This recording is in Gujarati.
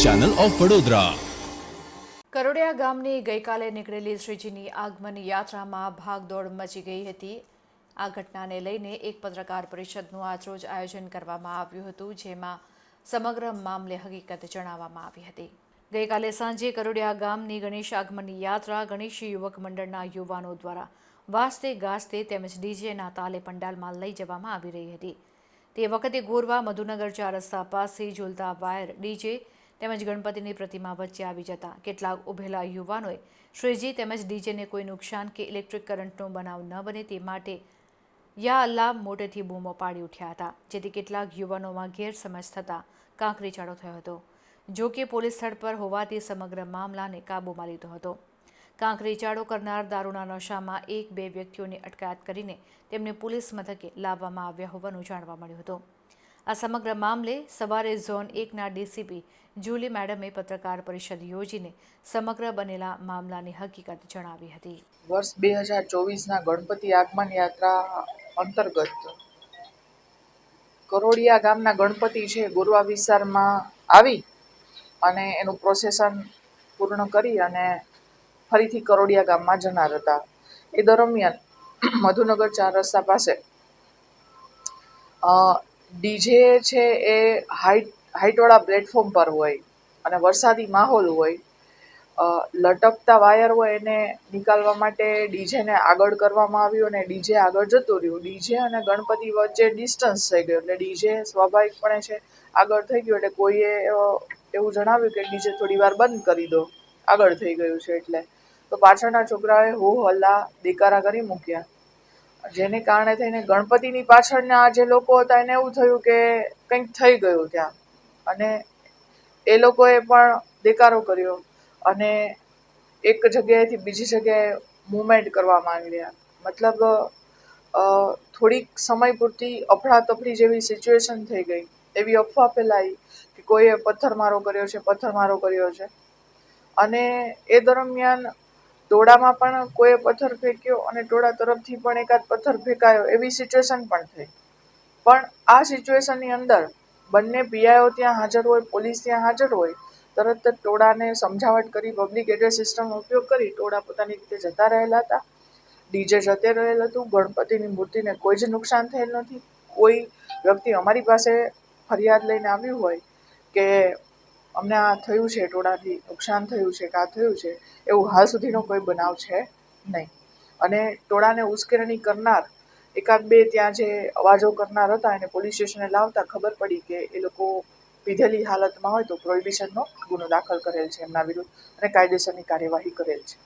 Channel of Vadodara. કરોડિયા ગામની ગઈકાલે નીકળેલી શ્રીજીની આગમન યાત્રામાં ભાગદોડ મચી ગઈ હતી. આ ઘટનાને લઈને એક પત્રકાર પરિષદનું આજરોજ આયોજન કરવામાં આવ્યું હતું, જેમાં સમગ્ર મામલે હકીકત જણાવવામાં આવી હતી. ગઈકાલે સાંજે કરોડિયા ગામની ગણેશ આગમન યાત્રા ગણેશ યુવક મંડળના યુવાનો દ્વારા વાસ્તે ગાસ્તે તેમજ ડીજેના તાલે પંડાલમાં લઈ જવામાં આવી રહી હતી. તે વખતે ગોરવા મધુનગર ચાર રસ્તા પાસે ઝૂલતા વાયર ડીજે તેમજ ગણપતિની પ્રતિમા વચ્ચે આવી જતા કેટલાક ઉભેલા યુવાનોએ શ્રીજી તેમજ ડીજેને કોઈ નુકસાન કે ઇલેક્ટ્રિક કરંટનો બનાવ ન બને તે માટે યા અલ્લાહ મોટેથી બૂમો પાડી ઉઠ્યા હતા, જેથી કેટલાક યુવાનોમાં ગેરસમજ થતાં કાંકરીચાળો થયો હતો. જો કે પોલીસ સ્થળ પર હોવાથી સમગ્ર મામલાને કાબૂમાં લીધો હતો. કાંકરીચાળો કરનાર દારૂના નશામાં એક બે વ્યક્તિઓની અટકાયત કરીને તેમને પોલીસ મથકે લાવવામાં આવ્યા હોવાનું જાણવા મળ્યું હતું. આ સમગ્ર મામલે સવારે ઝોન એકના ડીસીપી જુલી મેડમે પત્રકાર પરિષદ યોજીને સમગ્ર બનેલા મામલાની હકીકત જણાવી હતી. વર્ષ બે હજાર ચોવીસના ગણપતિ આગમન યાત્રા અંતર્ગત કરોડિયા ગામના ગણપતિ છે, ગોરવા વિસ્તારમાં આવી અને એનું પ્રોસેસન પૂર્ણ કરી અને ફરીથી કરોડિયા ગામમાં જનાર હતા. એ દરમિયાન મધુનગર ચાર રસ્તા પાસે ડીજે છે એ હાઈટ, હાઈટવાળા પ્લેટફોર્મ પર હોય અને વરસાદી માહોલ હોય લટકતા વાયર હોય એને નીકાળવા માટે ડીજેને આગળ કરવામાં આવ્યું અને ડીજે આગળ જતું રહ્યું. ડીજે અને ગણપતિ વચ્ચે ડિસ્ટન્સ થઈ ગયું એટલે ડીજે સ્વાભાવિકપણે છે આગળ થઈ ગયું એટલે કોઈએ એવું જણાવ્યું કે ડીજે થોડી વાર બંધ કરી દો, આગળ થઈ ગયું છે એટલે. તો પાછળના છોકરાઓએ હો હલ્લા દેકારા કરી મૂક્યા. જેને કારણે થઈને ગણપતિની પાછળના જે લોકો હતા, એને એવું થયું કે કંઈક થઈ ગયું ત્યાં. અને એ લોકોએ પણ દેકારો કર્યો અને એક જગ્યાએથી બીજી જગ્યાએ મુવમેન્ટ કરવા માંડ્યા મતલબ થોડીક સમય પૂરતી અફડાતફડી જેવી સિચ્યુએશન થઈ ગઈ. એવી અફવા ફેલાઈ કે કોઈએ પથ્થરમારો કર્યો છે, પથ્થરમારો કર્યો છે. અને એ દરમિયાન ટોળામાં પણ કોઈએ પથ્થર ફેંક્યો અને ટોળા તરફથી પણ એકાદ પથ્થર ફેંકાયો, એવી સિચ્યુએશન પણ થઈ. પણ આ સિચ્યુએશનની અંદર બંને પીઆઈઓ ત્યાં હાજર હોય, પોલીસ ત્યાં હાજર હોય, તરત જ ટોળાને સમજાવટ કરી પબ્લિક એડ્રેસ સિસ્ટમનો ઉપયોગ કરી, ટોળા પોતાની રીતે જતા રહેલા હતા. ડીજે જતે રહેલ હતું, ગણપતિની મૂર્તિને કોઈ જ નુકસાન થયેલ નથી. કોઈ વ્યક્તિ અમારી પાસે ફરિયાદ લઈને આવ્યું હોય કે અમને આ થયું છે, ટોળાથી નુકસાન થયું છે, કે આ થયું છે, એવું હાલ સુધીનો કોઈ બનાવ છે નહીં. અને ટોળાને ઉશ્કેરણી કરનાર, એકાદ બે ત્યાં જે અવાજો કરનાર હતા, એને પોલીસ સ્ટેશને લાવતા ખબર પડી કે એ લોકો પીધેલી હાલતમાં હોય તો પ્રોહિબિશનનો ગુનો દાખલ કરેલ છે એમના વિરુદ્ધ અને કાયદેસરની કાર્યવાહી કરેલ છે.